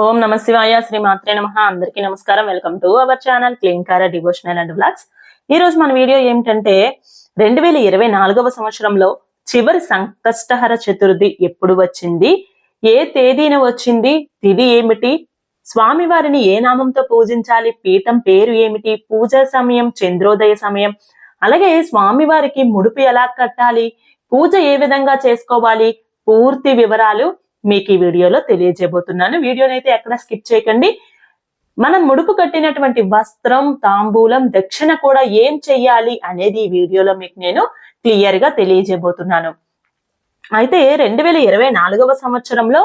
ఓం నమ శివాయ శ్రీ మాత్రే నమ. అందరికీ నమస్కారం. వెల్కమ్ టు అవర్ ఛానల్ క్లీన్కార డివోషనల్ అండ్ బ్లాగ్స్ ఈ రోజు మన వీడియో ఏమిటంటే రెండు వేల ఇరవై నాలుగవ సంవత్సరంలో చివరి సంకష్టహర చతుర్థి ఎప్పుడు వచ్చింది? ఏ తేదీన వచ్చింది? తిది ఏమిటి? స్వామివారిని ఏ నామంతో పూజించాలి? పీఠం పేరు ఏమిటి? పూజ సమయం చంద్రోదయ సమయం. అలాగే స్వామివారికి ముడుపు ఎలా కట్టాలి? పూజ ఏ విధంగా చేసుకోవాలి? పూర్తి వివరాలు మీకు ఈ వీడియోలో తెలియజేయబోతున్నాను. వీడియోని అయితే ఎక్కడ స్కిప్ చేయకండి. మనం ముడుపు కట్టినటువంటి వస్త్రం తాంబూలం దక్షిణ కూడా ఏం చెయ్యాలి అనేది ఈ వీడియోలో మీకు నేను క్లియర్గా తెలియజేయబోతున్నాను. అయితే రెండు వేల ఇరవై నాలుగవ సంవత్సరంలో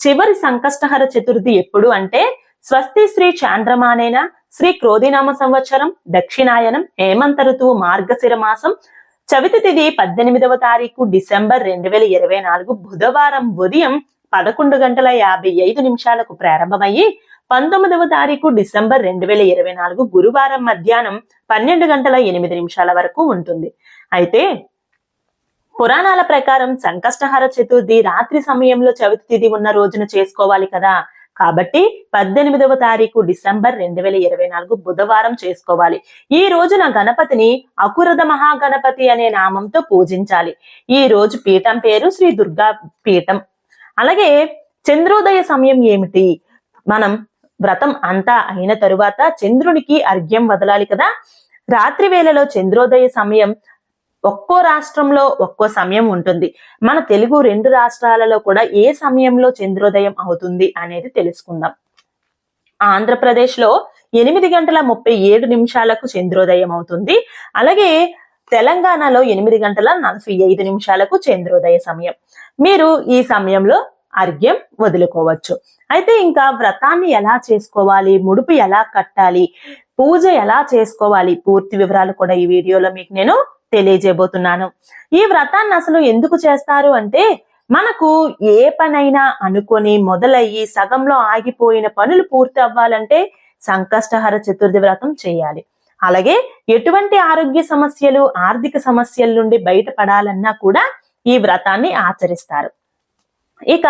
చివరి సంకష్టహర చతుర్థి ఎప్పుడు అంటే స్వస్తి శ్రీ చాంద్రమానేన శ్రీ క్రోధినామ సంవత్సరం దక్షిణాయనం హేమంత ఋతువు మార్గశిర మాసం చవితి తిది పద్దెనిమిదవ తారీఖు డిసెంబర్ రెండు వేల ఇరవై నాలుగు బుధవారం ఉదయం పదకొండు గంటల యాభై ఐదు నిమిషాలకు ప్రారంభమయ్యి పంతొమ్మిదవ తారీఖు డిసెంబర్ రెండు వేల ఇరవై నాలుగు గురువారం మధ్యాహ్నం పన్నెండు గంటల ఎనిమిది నిమిషాల వరకు ఉంటుంది. అయితే పురాణాల ప్రకారం సంకష్టహర చతుర్థి రాత్రి సమయంలో చవితి తిథి ఉన్న రోజున చేసుకోవాలి కదా. కాబట్టి పద్దెనిమిదవ తారీఖు డిసెంబర్ రెండు వేల ఇరవై నాలుగు బుధవారం చేసుకోవాలి. ఈ రోజున గణపతిని అకురద మహాగణపతి అనే నామంతో పూజించాలి. ఈ రోజు పీఠం పేరు శ్రీ దుర్గా పీఠం అలాగే చంద్రోదయ సమయం ఏమిటి? మనం వ్రతం అంతా అయిన తరువాత చంద్రునికి అర్ఘ్యం వదలాలి కదా? రాత్రి వేళలో చంద్రోదయ సమయం ఒక్కో రాష్ట్రంలో ఒక్కో సమయం ఉంటుంది. మన తెలుగు రెండు రాష్ట్రాలలో కూడా ఏ సమయంలో చంద్రోదయం అవుతుంది అనేది తెలుసుకుందాం. ఆంధ్రప్రదేశ్లో ఎనిమిది గంటల ముప్పై ఏడు నిమిషాలకు చంద్రోదయం అవుతుంది. అలాగే తెలంగాణలో ఎనిమిది గంటల నలభై ఐదు నిమిషాలకు చంద్రోదయ సమయం. మీరు ఈ సమయంలో అర్ఘ్యం వదులుకోవచ్చు. అయితే ఇంకా వ్రతాన్ని ఎలా చేసుకోవాలి? ముడుపు ఎలా కట్టాలి? పూజ ఎలా చేసుకోవాలి? పూర్తి వివరాలు కూడా ఈ వీడియోలో మీకు నేను తెలియజేయబోతున్నాను. ఈ వ్రతాన్ని అసలు ఎందుకు చేస్తారు అంటే మనకు ఏ పనైనా అనుకొని మొదలయ్యి సగంలో ఆగిపోయిన పనులు పూర్తి అవ్వాలంటే సంకష్టహర చతుర్థి వ్రతం చేయాలి. అలాగే ఎటువంటి ఆరోగ్య సమస్యలు ఆర్థిక సమస్యల నుండి బయటపడాలన్నా కూడా ఈ వ్రతాన్ని ఆచరిస్తారు. ఇక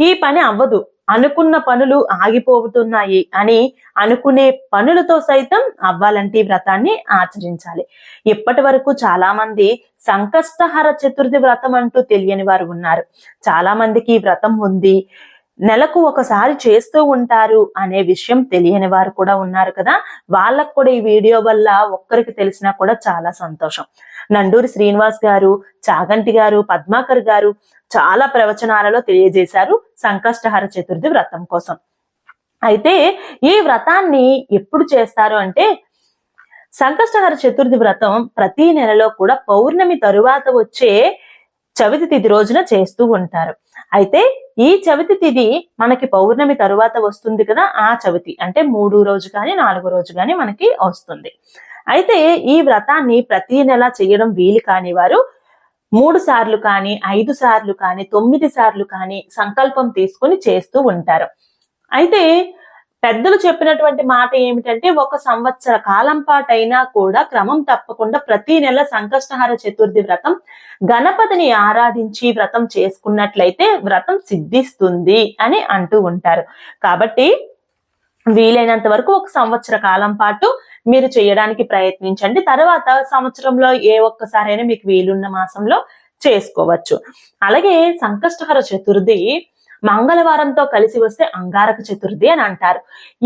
ఈ పని అవ్వదు. అనుకున్న పనులు ఆగిపోతున్నాయి అని అనుకునే పనులతో సైతం అవ్వాలంటే ఈ వ్రతాన్ని ఆచరించాలి. ఇప్పటి వరకు చాలా మంది సంకష్టహర చతుర్థి వ్రతం అంటూ తెలియని వారు ఉన్నారు. చాలా మందికి ఈ వ్రతం ఉంది. నెలకు ఒకసారి చేస్తూ ఉంటారు అనే విషయం తెలియని వారు కూడా ఉన్నారు కదా. వాళ్ళకు కూడా ఈ వీడియో వల్ల ఒక్కరికి తెలిసినా కూడా చాలా సంతోషం. నండూరి శ్రీనివాస్ గారు చాగంటి గారు పద్మాకర్ గారు చాలా ప్రవచనాలలో తెలియజేశారు సంకష్టహర చతుర్థి వ్రతం కోసం. అయితే ఈ వ్రతాన్ని ఎప్పుడు చేస్తారు అంటే సంకష్టహర చతుర్థి వ్రతం ప్రతి నెలలో కూడా పౌర్ణమి తరువాత వచ్చే చవితి తిథి రోజున చేస్తూ ఉంటారు. అయితే ఈ చవితి తిథి మనకి పౌర్ణమి తరువాత వస్తుంది కదా ఆ చవితి. అంటే మూడు రోజు కానీ నాలుగో రోజు కానీ మనకి వస్తుంది. అయితే ఈ వ్రతాన్ని ప్రతి నెల చేయడం వీలు కాని వారు మూడు సార్లు కానీ ఐదు సార్లు కానీ తొమ్మిది సార్లు కానీ సంకల్పం తీసుకుని చేస్తూ ఉంటారు. అయితే పెద్దలు చెప్పినటువంటి మాట ఏమిటంటే ఒక సంవత్సర కాలం పాటైనా కూడా క్రమం తప్పకుండా ప్రతి నెల సంకష్టహార చతుర్థి వ్రతం గణపతిని ఆరాధించి వ్రతం చేసుకున్నట్లయితే వ్రతం సిద్ధిస్తుంది అని అంటూ ఉంటారు. కాబట్టి వీలైనంత వరకు ఒక సంవత్సర కాలం పాటు మీరు చేయడానికి ప్రయత్నించండి. తర్వాత సంవత్సరంలో ఏ ఒక్కసారైనా మీకు వీలున్న మాసంలో చేసుకోవచ్చు. అలాగే సంకష్టహర చతుర్థి మంగళవారంతో కలిసి వస్తే అంగారక చతుర్థి అని అంటారు.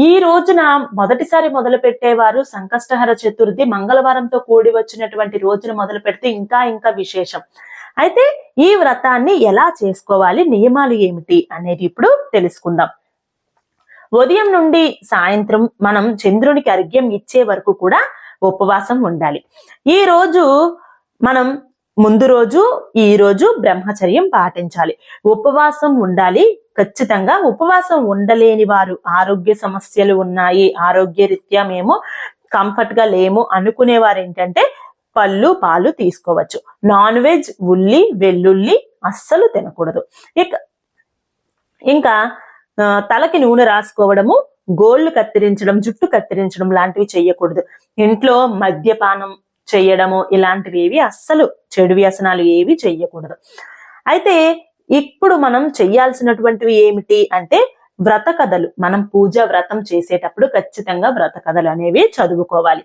ఈ రోజున మొదటిసారి మొదలు పెట్టేవారు సంకష్టహర చతుర్థి మంగళవారంతో కూడి వచ్చినటువంటి రోజున మొదలు పెడితే ఇంకా ఇంకా విశేషం. అయితే ఈ వ్రతాన్ని ఎలా చేసుకోవాలి నియమాలు ఏమిటి అనేది ఇప్పుడు తెలుసుకుందాం. ఉదయం నుండి సాయంత్రం మనం చంద్రునికి అర్ఘ్యం ఇచ్చే వరకు కూడా ఉపవాసం ఉండాలి. ఈ రోజు మనం ముందు రోజు ఈ రోజు బ్రహ్మచర్యం పాటించాలి. ఉపవాసం ఉండాలి. ఖచ్చితంగా ఉపవాసం ఉండలేని వారు ఆరోగ్య సమస్యలు ఉన్నాయి. ఆరోగ్య రీత్యా మేము కంఫర్ట్గా లేము అనుకునే వారు ఏంటంటే పళ్ళు పాలు తీసుకోవచ్చు. నాన్ వెజ్ ఉల్లి వెల్లుల్లి అస్సలు తినకూడదు. ఇక ఇంకా తలకి నూనె రాసుకోవడము గోళ్ళు కత్తిరించడం జుట్టు కత్తిరించడం లాంటివి చేయకూడదు ఇంట్లో మద్యపానం చేయడము ఇలాంటివి ఏవి అస్సలు చెడు వ్యసనాలు ఏవి చెయ్యకూడదు. అయితే ఇప్పుడు మనం చెయ్యాల్సినటువంటివి ఏమిటి అంటే వ్రత కథలు. మనం పూజ వ్రతం చేసేటప్పుడు ఖచ్చితంగా వ్రత కథలు అనేవి చదువుకోవాలి.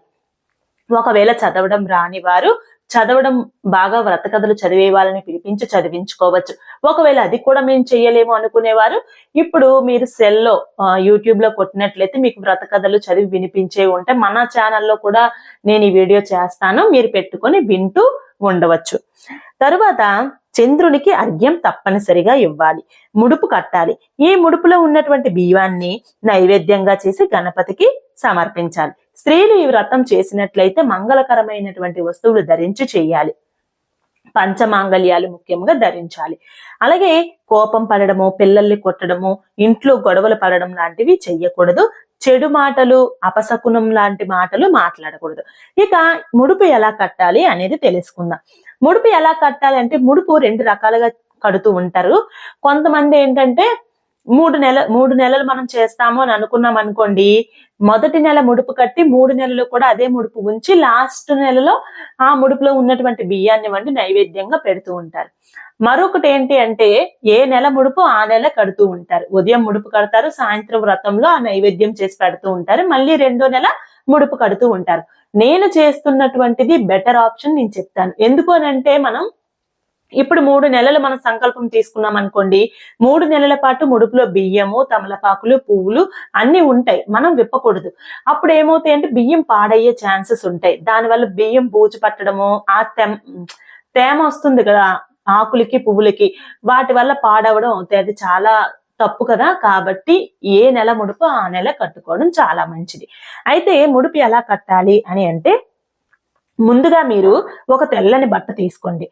ఒకవేళ చదవడం రాని వారు చదవడం బాగా వ్రత కథలు చదివే వాళ్ళని పిలిపించి చదివించుకోవచ్చు. ఒకవేళ అది కూడా మేము చెయ్యలేము అనుకునేవారు ఇప్పుడు మీరు సెల్లో యూట్యూబ్లో కొట్టినట్లయితే మీకు వ్రత కథలు చదివి వినిపించే ఉంటే మన ఛానల్లో కూడా నేను ఈ వీడియో చేస్తాను మీరు పెట్టుకొని వింటూ ఉండవచ్చు. తరువాత చంద్రునికి అర్ఘ్యం తప్పనిసరిగా ఇవ్వాలి. ముడుపు కట్టాలి. ఈ ముడుపులో ఉన్నటువంటి బియ్యాన్ని నైవేద్యంగా చేసి గణపతికి సమర్పించాలి. స్త్రీలు ఈ వ్రతం చేసినట్లయితే మంగళకరమైనటువంటి వస్తువులు ధరించి చేయాలి. పంచమాంగల్యాలు ముఖ్యంగా ధరించాలి. అలాగే కోపం పడడము పిల్లల్ని కొట్టడము ఇంట్లో గొడవలు పడడం లాంటివి చెయ్యకూడదు. చెడు మాటలు అపశకునం లాంటి మాటలు మాట్లాడకూడదు. ఇక ముడుపు ఎలా కట్టాలి అనేది తెలుసుకుందాం. ముడుపు ఎలా కట్టాలి అంటే ముడుపు రెండు రకాలుగా కడుతూ ఉంటారు. కొంతమంది ఏంటంటే మూడు నెల మూడు నెలలు మనం చేస్తాము అని అనుకున్నాం అనుకోండి మొదటి నెల ముడుపు కట్టి మూడు నెలలు కూడా అదే ముడుపు ఉంచి లాస్ట్ నెలలో ఆ ముడుపులో ఉన్నటువంటి బియ్యాన్ని వండి నైవేద్యంగా పెడుతూ ఉంటారు. మరొకటి ఏంటి అంటే ఏ నెల ముడుపు ఆ నెల కడుతూ ఉంటారు. ఉదయం ముడుపు కడతారు సాయంత్రం వ్రతంలో ఆ నైవేద్యం చేసి పెడుతూ ఉంటారు మళ్ళీ రెండో నెల ముడుపు కడుతూ ఉంటారు. నేను చేస్తున్నటువంటిది బెటర్ ఆప్షన్ నేను చెప్తాను. ఎందుకు అంటే మనం ఇప్పుడు మూడు నెలలు మనం సంకల్పం తీసుకున్నాం అనుకోండి మూడు నెలల పాటు ముడుపులో బియ్యము తమలపాకులు పువ్వులు అన్ని ఉంటాయి. మనం విప్పకూడదు. అప్పుడు ఏమవుతాయి అంటే బియ్యం పాడయ్యే ఛాన్సెస్ ఉంటాయి. దానివల్ల బియ్యం బూజు పట్టడము ఆ తెమ్ తేమ వస్తుంది కదా ఆకులకి పువ్వులకి. వాటి వల్ల పాడవడం అవుతాయి. అది చాలా తప్పు కదా. కాబట్టి ఏ నెల ముడుపు ఆ నెల కట్టుకోవడం చాలా మంచిది. అయితే ముడుపు ఎలా కట్టాలి అని అంటే ముందుగా మీరు ఒక తెల్లని బట్ట తీసుకోండి.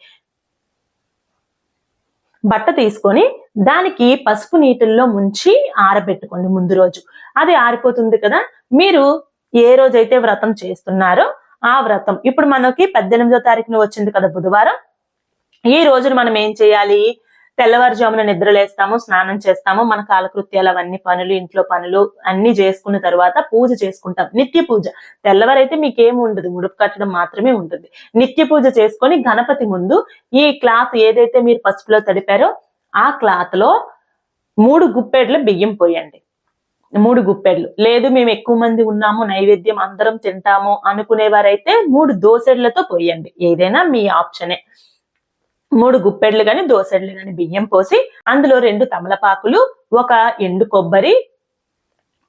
బట్ట తీసుకొని దానికి పసుపు నీటిల్లో ముంచి ఆరబెట్టుకోండి ముందు రోజు. అది ఆరిపోతుంది కదా? మీరు ఏ రోజైతే వ్రతం చేస్తున్నారో ఆ వ్రతం. ఇప్పుడు మనకి పద్దెనిమిదో తారీఖున వచ్చింది కదా బుధవారం. ఈ రోజున మనం ఏం చేయాలి? తెల్లవారుజామున నిద్రలేస్తాము స్నానం చేస్తాము మన కాలకృత్యాలు అవన్నీ పనులు ఇంట్లో పనులు అన్ని చేసుకున్న తర్వాత పూజ చేసుకుంటాం. నిత్య పూజ. తెల్లవారైతే మీకేమి ఉండదు ముడుపు కట్టడం మాత్రమే ఉంటుంది. నిత్య పూజ చేసుకొని గణపతి ముందు ఈ క్లాత్ ఏదైతే మీరు పసుపులో తడిపారో ఆ క్లాత్లో మూడు గుప్పెడ్లు బియ్యం పోయండి. మూడు గుప్పెడ్లు. లేదు మేము ఎక్కువ మంది ఉన్నాము నైవేద్యం అందరం తింటాము అనుకునేవారైతే మూడు దోసెడ్లతో పోయండి. ఏదైనా మీ ఆప్షనే. మూడు గుప్పెడ్లు గాని దోసెడ్లు గాని బియ్యం పోసి అందులో రెండు తమలపాకులు ఒక ఎండు కొబ్బరి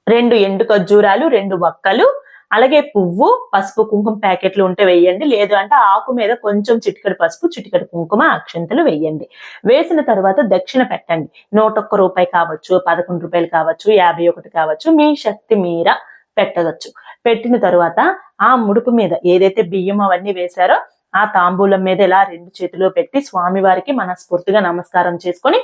రెండు ఎండు ఖర్జూరాలు రెండు వక్కలు అలాగే పువ్వు పసుపు కుంకుమ ప్యాకెట్లు ఉంటే వేయండి. లేదు అంటే ఆకు మీద కొంచెం చిటికెడు పసుపు చిటికెడు కుంకుమ అక్షంతలు వేయండి. వేసిన తర్వాత దక్షిణ పెట్టండి. నూట ఒక్క రూపాయి కావచ్చు పదకొండు రూపాయలు కావచ్చు యాభై ఒకటి కావచ్చు మీ శక్తి మీర పెట్టవచ్చు. పెట్టిన తర్వాత ఆ ముడుపు మీద ఏదైతే బియ్యం అవన్నీ వేశారో ఆ తాంబూలం మీద ఇలా రెండు చేతిలో పెట్టి స్వామివారికి మనస్ఫూర్తిగా నమస్కారం చేసుకొని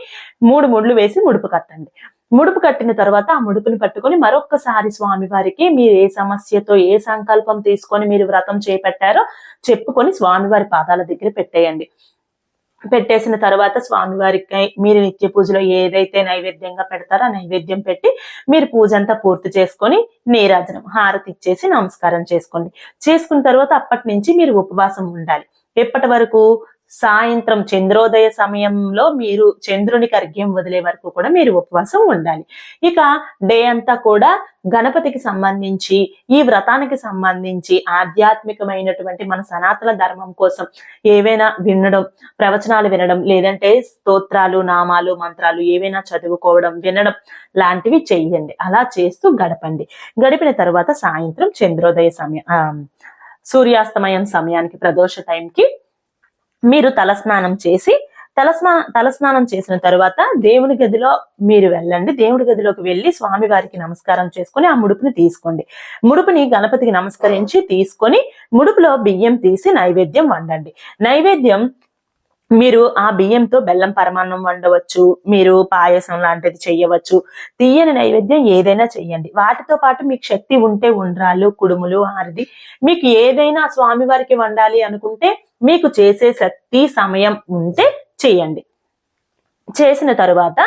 మూడు ముడ్లు వేసి ముడుపు కట్టండి. ముడుపు కట్టిన తర్వాత ఆ ముడుపుని పట్టుకొని మరొక్కసారి స్వామివారికి మీరు ఏ సమస్యతో ఏ సంకల్పం తీసుకొని మీరు వ్రతం చేపట్టారో చెప్పుకొని స్వామివారి పాదాల దగ్గర పెట్టేయండి. పెట్టేసిన తర్వాత స్వామివారికి మీరు నిత్య పూజలో ఏదైతే నైవేద్యంగా పెడతారో నైవేద్యం పెట్టి మీరు పూజ అంతా పూర్తి చేసుకొని నీరాజనం హారతి ఇచ్చేసి నమస్కారం చేసుకోండి. చేసుకున్న తర్వాత అప్పటి నుంచి మీరు ఉపవాసం ఉండాలి. ఎప్పటి వరకు? సాయంత్రం చంద్రోదయ సమయంలో మీరు చంద్రుని కర్గ్యం వదిలే వరకు కూడా మీరు ఉపవాసం ఉండాలి. ఇక డే అంతా కూడా గణపతికి సంబంధించి ఈ వ్రతానికి సంబంధించి ఆధ్యాత్మికమైనటువంటి మన సనాతన ధర్మం కోసం ఏవైనా వినడం ప్రవచనాలు వినడం లేదంటే స్తోత్రాలు నామాలు మంత్రాలు ఏవైనా చదువుకోవడం వినడం లాంటివి చెయ్యండి. అలా చేస్తూ గడపండి. గడిపిన తర్వాత సాయంత్రం చంద్రోదయ సమయం సూర్యాస్తమయం సమయానికి ప్రదోష టైంకి మీరు తలస్నానం చేసి తలస్నా తలస్నానం చేసిన తర్వాత దేవుని గదిలో మీరు వెళ్ళండి. దేవుడి గదిలోకి వెళ్ళి స్వామి వారికి నమస్కారం చేసుకొని ఆ ముడుపుని తీసుకోండి. ముడుపుని గణపతికి నమస్కరించి తీసుకొని ముడుపులో బియ్యం తీసి నైవేద్యం వండండి. నైవేద్యం మీరు ఆ బియ్యంతో బెల్లం పరమాన్నం వండవచ్చు మీరు పాయసం లాంటిది చెయ్యవచ్చు. తీయని నైవేద్యం ఏదైనా చెయ్యండి. వాటితో పాటు మీకు శక్తి ఉంటే ఉండ్రాలు కుడుములు ఆరిది మీకు ఏదైనా స్వామివారికి వండాలి అనుకుంటే మీకు చేసే శక్తి సమయం ఉంటే చేయండి. చేసిన తరువాత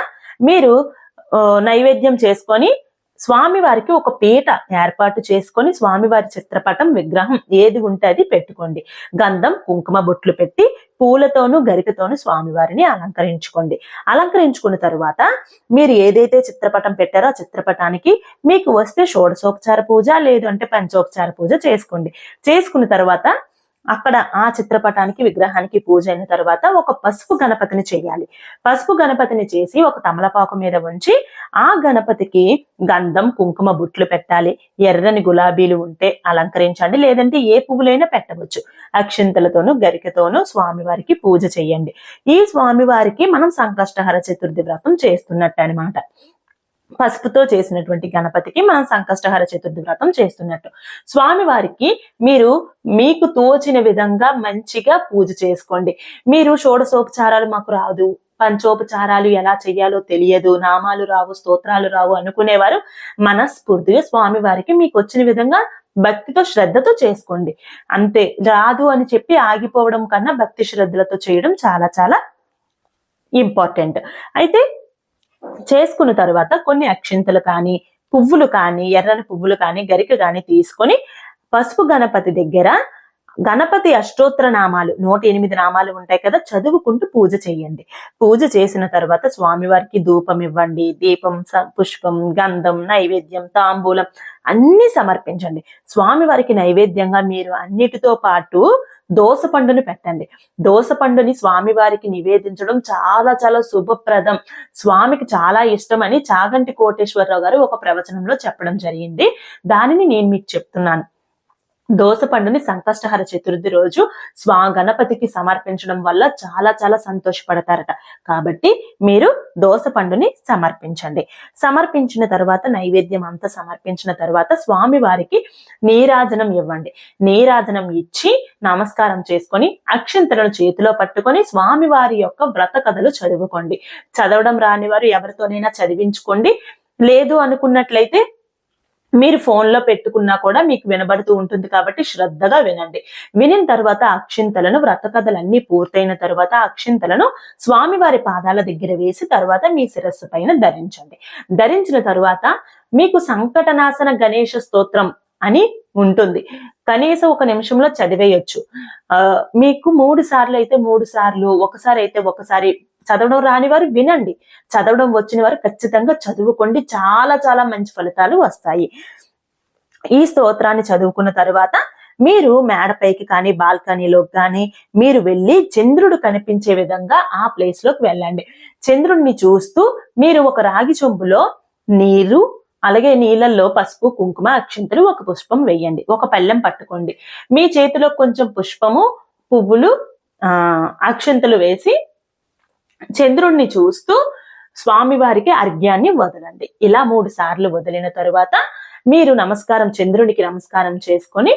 మీరు నైవేద్యం చేసుకొని స్వామివారికి ఒక పీట ఏర్పాటు చేసుకొని స్వామివారి చిత్రపటం విగ్రహం ఏది ఉంటే అది పెట్టుకోండి. గంధం కుంకుమ బొట్లు పెట్టి పూలతోనూ గరికతోనూ స్వామివారిని అలంకరించుకోండి. అలంకరించుకున్న తరువాత మీరు ఏదైతే చిత్రపటం పెట్టారో ఆ చిత్రపటానికి మీకు వస్తే షోడశోపచార పూజ లేదు అంటే పంచోపచార పూజ చేసుకోండి. చేసుకున్న తర్వాత అక్కడ ఆ చిత్రపటానికి విగ్రహానికి పూజ అయిన తర్వాత ఒక పసుపు గణపతిని చేయాలి. పసుపు గణపతిని చేసి ఒక తమలపాకు మీద ఉంచి ఆ గణపతికి గంధం కుంకుమ బుట్లు పెట్టాలి. ఎర్రని గులాబీలు ఉంటే అలంకరించండి. లేదంటే ఏ పువ్వులైనా పెట్టవచ్చు. అక్షింతలతోనూ గరికతోనూ స్వామివారికి పూజ చేయండి. ఈ స్వామివారికి మనం సంకష్టహర చతుర్థి వ్రతం చేస్తున్నట్టు అనమాట పసుపుతో చేసినటువంటి గణపతికి మనం సంకష్టహర చతుర్థి వ్రతం చేస్తున్నట్టు. స్వామివారికి మీరు మీకు తోచిన విధంగా మంచిగా పూజ చేసుకోండి. మీరు షోడశోపచారాలు మాకు రాదు. పంచోపచారాలు ఎలా చెయ్యాలో తెలియదు. నామాలు రావు స్తోత్రాలు రావు అనుకునేవారు మనస్ఫూర్తిగా స్వామి వారికి మీకు వచ్చిన విధంగా భక్తితో శ్రద్ధతో చేసుకోండి. అంతే రాదు అని చెప్పి ఆగిపోవడం కన్నా భక్తి శ్రద్ధలతో చేయడం చాలా చాలా ఇంపార్టెంట్. అయితే చేసుకున్న తర్వాత కొన్ని అక్షింతలు కానీ పువ్వులు కానీ ఎర్రని పువ్వులు కానీ గరిక కానీ తీసుకొని పసుపు గణపతి దగ్గర గణపతి అష్టోత్తర నామాలు నూట ఎనిమిది నామాలు ఉంటాయి కదా చదువుకుంటూ పూజ చేయండి. పూజ చేసిన తర్వాత స్వామివారికి ధూపం ఇవ్వండి. దీపం పుష్పం గంధం నైవేద్యం తాంబూలం అన్ని సమర్పించండి. స్వామివారికి నైవేద్యంగా మీరు అన్నిటితో పాటు దోస పండుని పెట్టండి. దోస పండుని స్వామివారికి నివేదించడం చాలా చాలా శుభప్రదం. స్వామికి చాలా ఇష్టం అని చాగంటి కోటేశ్వరరావు గారు ఒక ప్రవచనంలో చెప్పడం జరిగింది. దానిని నేను మీకు చెప్తున్నాను. దోస పండుని సంకష్టహర చతుర్థి రోజు స్వా గణపతికి సమర్పించడం వల్ల చాలా చాలా సంతోషపడతారట. కాబట్టి మీరు దోస పండుని సమర్పించండి. సమర్పించిన తర్వాత నైవేద్యం అంతా సమర్పించిన తర్వాత స్వామి వారికి నీరాజనం ఇవ్వండి. నీరాజనం ఇచ్చి నమస్కారం చేసుకొని అక్షింతలను చేతిలో పట్టుకొని స్వామి వారి యొక్క వ్రత కథలు చదువుకోండి. చదవడం రాని వారు ఎవరితోనైనా చదివించుకోండి. లేదు అనుకున్నట్లయితే మీరు ఫోన్లో పెట్టుకున్నా కూడా మీకు వినబడుతూ ఉంటుంది కాబట్టి శ్రద్ధగా వినండి. వినిన తర్వాత అక్షింతలను వ్రత కథలన్నీ పూర్తయిన తర్వాత అక్షింతలను స్వామివారి పాదాల దగ్గర వేసి తర్వాత మీ శిరస్సు పైన ధరించండి. ధరించిన తరువాత మీకు సంకటనాశన గణేష స్తోత్రం అని ఉంటుంది. కనీసం ఒక నిమిషంలో చదివేయొచ్చు. మీకు మూడు సార్లు అయితే మూడు సార్లు ఒకసారి అయితే ఒకసారి చదవడం రాని వారు వినండి. చదవడం వచ్చిన వారు ఖచ్చితంగా చదువుకోండి. చాలా చాలా మంచి ఫలితాలు వస్తాయి. ఈ స్తోత్రాన్ని చదువుకున్న తర్వాత మీరు మేడపైకి కానీ బాల్కనీలోకి కానీ మీరు వెళ్ళి చంద్రుడు కనిపించే విధంగా ఆ ప్లేస్లోకి వెళ్ళండి. చంద్రుడిని చూస్తూ మీరు ఒక రాగి చెంబులో నీరు అలాగే నీళ్ళల్లో పసుపు కుంకుమ అక్షింతలు ఒక పుష్పం వేయండి. ఒక పళ్ళెం పట్టుకోండి. మీ చేతిలో కొంచెం పుష్పము పువ్వులు ఆ అక్షింతలు వేసి చంద్రుణ్ణి చూస్తూ స్వామివారికి అర్ఘ్యాన్ని వదలండి. ఇలా మూడు సార్లు వదిలిన తరువాత మీరు నమస్కారం చంద్రునికి నమస్కారం చేసుకొని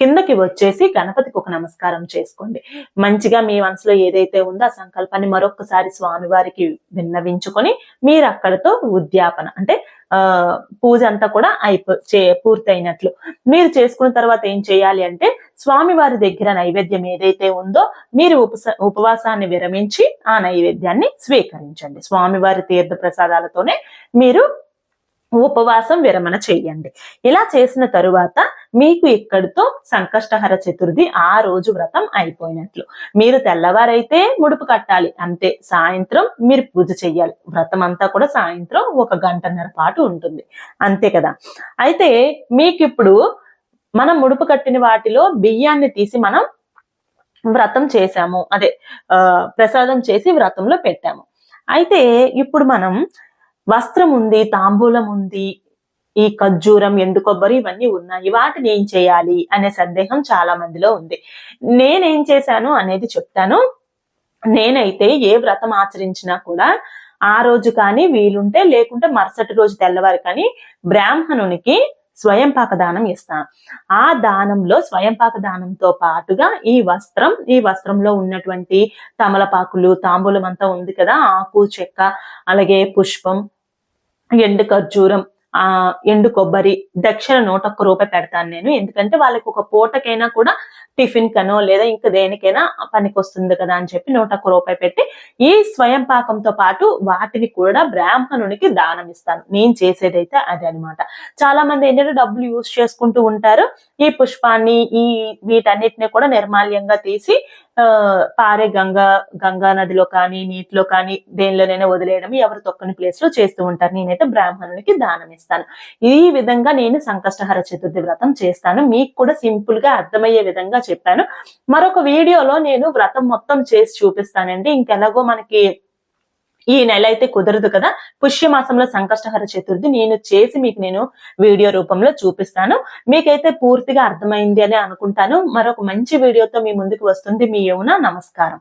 కిందకి వచ్చేసి గణపతికి ఒక నమస్కారం చేసుకోండి. మంచిగా మీ మనసులో ఏదైతే ఉందో ఆ సంకల్పాన్ని మరొకసారి స్వామివారికి విన్నవించుకొని మీరు అక్కడతో ఉద్యాపన అంటే పూజ అంతా కూడా అయిపో చే పూర్తయినట్లు. మీరు చేసుకున్న తర్వాత ఏం చేయాలి అంటే స్వామివారి దగ్గర నైవేద్యం ఏదైతే ఉందో మీరు ఉపస ఉపవాసాన్ని విరమించి ఆ నైవేద్యాన్ని స్వీకరించండి. స్వామివారి తీర్థ ప్రసాదాలతోనే మీరు ఉపవాసం విరమణ చేయండి. ఇలా చేసిన తరువాత మీకు ఇక్కడితో సంకష్టహర చతుర్థి ఆ రోజు వ్రతం అయిపోయినట్లు. మీరు తెల్లవారైతే ముడుపు కట్టాలి. అంతే సాయంత్రం మీరు పూజ చెయ్యాలి. వ్రతం అంతా కూడా సాయంత్రం ఒక గంటన్నర పాటు ఉంటుంది. అంతే కదా? అయితే మీకు ఇప్పుడు మనం ముడుపు కట్టిన వాటిలో బియ్యాన్ని తీసి మనం వ్రతం చేశాము. అదే ప్రసాదం చేసి వ్రతంలో పెట్టాము. అయితే ఇప్పుడు మనం వస్త్రం ఉంది తాంబూలం ఉంది ఈ ఖర్జూరం ఎండు కొబ్బరి ఇవన్నీ ఉన్నాయి. వాటిని ఏం చేయాలి అనే సందేహం చాలా మందిలో ఉంది. నేనేం చేశాను అనేది చెప్తాను. నేనైతే ఏ వ్రతం ఆచరించినా కూడా ఆ రోజు కానీ వీలుంటే లేకుంటే మరుసటి రోజు తెల్లవారు కానీ బ్రాహ్మణునికి స్వయంపాక దానం ఇస్తాను ఆ దానంలో స్వయంపాక దానంతో పాటుగా ఈ వస్త్రం ఈ వస్త్రంలో ఉన్నటువంటి తమలపాకులు తాంబూలం అంతా ఉంది కదా ఆకు చెక్క అలాగే పుష్పం ఎండు ఖర్జూరం ఆ ఎండు కొబ్బరి దక్షిణ నూట ఒక్క రూపాయి పెడతాను నేను. ఎందుకంటే వాళ్ళకి ఒక పూటకైనా కూడా టిఫిన్ కనో లేదా ఇంకా దేనికైనా పనికి వస్తుంది కదా అని చెప్పి నూట ఒక్క రూపాయి పెట్టి ఈ స్వయం పాకంతో పాటు వాటిని కూడా బ్రాహ్మణునికి దానం ఇస్తాను. నేను చేసేదైతే అదే అనమాట చాలా మంది ఏంటంటే డబ్బులు యూజ్ చేసుకుంటూ ఉంటారు. ఈ పుష్పాన్ని ఈ వీటన్నిటిని కూడా నిర్మాల్యంగా తీసి పారే గంగా గంగా నదిలో కానీ నీటిలో కానీ దేనిలోనైనా వదిలేయడం ఎవరు తొక్కని ప్లేస్లో చేస్తూ ఉంటారు. నేనైతే బ్రాహ్మణునికి దానం ఇస్తాను. ఈ విధంగా నేను సంకష్టహర చతుర్థి వ్రతం చేస్తాను. మీకు కూడా సింపుల్గా అర్థమయ్యే విధంగా చెప్పాను. మరొక వీడియోలో నేను వ్రతం మొత్తం చేసి చూపిస్తానండి. ఇంకెలాగో మనకి ఈ నెల అయితే కుదరదు కదా? పుష్యమాసంలో సంకష్టహర చతుర్థి. నేను చేసి మీకు నేను వీడియో రూపంలో చూపిస్తాను. మీకైతే పూర్తిగా అర్థమైంది అని అనుకుంటాను. మరొక మంచి వీడియోతో మీ ముందుకు వస్తుంది. మీ యమున నమస్కారం.